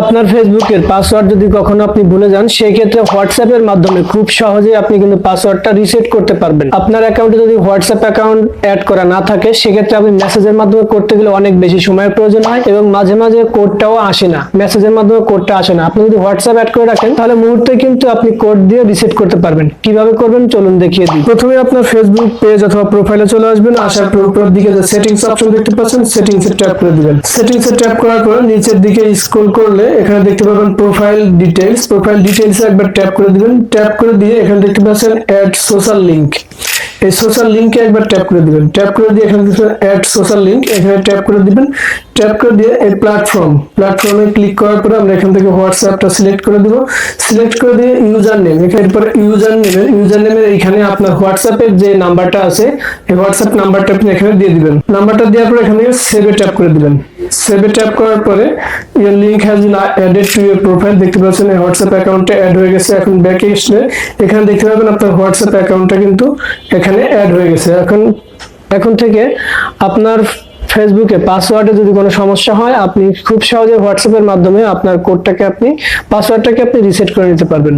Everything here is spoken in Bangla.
আপনার ফেসবুকের পাসওয়ার্ড যদি কখনো আপনি ভুলে যান সেই ক্ষেত্রে হোয়াটসঅ্যাপের মাধ্যমে খুব সহজেই আপনি কিন্তু পাসওয়ার্ডটা রিসেট করতে পারবেন। আপনার অ্যাকাউন্টে যদি হোয়াটসঅ্যাপ অ্যাকাউন্ট অ্যাড করা না থাকে, সেক্ষেত্রে আপনি মেসেজের মাধ্যমে করতে গেলে অনেক বেশি সময়ের প্রয়োজন হয় এবং মাঝে মাঝে কোডটাও আসে না। মেসেজের মাধ্যমে কোডটা আসে না। আপনি যদি হোয়াটসঅ্যাপ অ্যাড করে রাখেন, তাহলে মুহূর্তে কিন্তু আপনি কোড দিয়ে রিসেট করতে পারবেন। কীভাবে করবেন, চলুন দেখিয়ে দিই। প্রথমে আপনার ফেসবুক পেজ অথবা প্রোফাইলে চলে আসবেন। আসার পর উপরের দিকে যে সেটিংস অপশন দেখতে পাচ্ছেন সেটিংস ট্যাপ করে দিবেন। সেটিংস ট্যাপ করার পর নিচের দিকে স্ক্রল করলে এখানে দেখতে পাবেন প্রোফাইল ডিটেইলস প্রোফাইল ডিটেইলস একবার ট্যাপ করে দিবেন। ট্যাপ করে দিয়ে এখানে দেখতে পাচ্ছেন অ্যাড সোশ্যাল লিংক এই সোশ্যাল লিংকে একবার ট্যাপ করে দিবেন। ট্যাপ করে দিয়ে এখানে দেখতে অ্যাড সোশ্যাল লিংক এখানে ট্যাপ করে দিবেন। ট্যাপ করে দিয়ে এই প্ল্যাটফর্ম প্ল্যাটফর্মে ক্লিক করার পরে আমরা এখান থেকে হোয়াটসঅ্যাপটা সিলেক্ট করে দিব। সিলেক্ট করে দিয়ে ইউজার নেম এখানে পরে ইউজার নেমের ইউজার নেমের এখানে আপনার হোয়াটসঅ্যাপের যে নাম্বারটা আছে, এই হোয়াটসঅ্যাপ নাম্বারটা আপনি এখানে দিয়ে দিবেন। নাম্বারটা দেওয়ার পরে এখানে সেভে ট্যাপ করে দিবেন। সেভে ট্যাপ করার পরে your link has been added to your profile দেখতে পাচ্ছেন এই হোয়াটসঅ্যাপ অ্যাকাউন্টে অ্যাড হয়ে গেছে, এখন ব্যাকে আসলে এখানে দেখতে পাবেন আপনার হোয়াটসঅ্যাপ অ্যাকাউন্টটা কিন্তু এখানে অ্যাড হয়ে গেছে। এখন এখন থেকে আপনার ফেসবুকে পাসওয়ার্ডে যদি কোনো সমস্যা হয়, আপনি খুব সহজে হোয়াটসঅ্যাপের মাধ্যমে আপনার কোডটাকে আপনি পাসওয়ার্ডটাকে আপনি রিসেট করে নিতে পারবেন।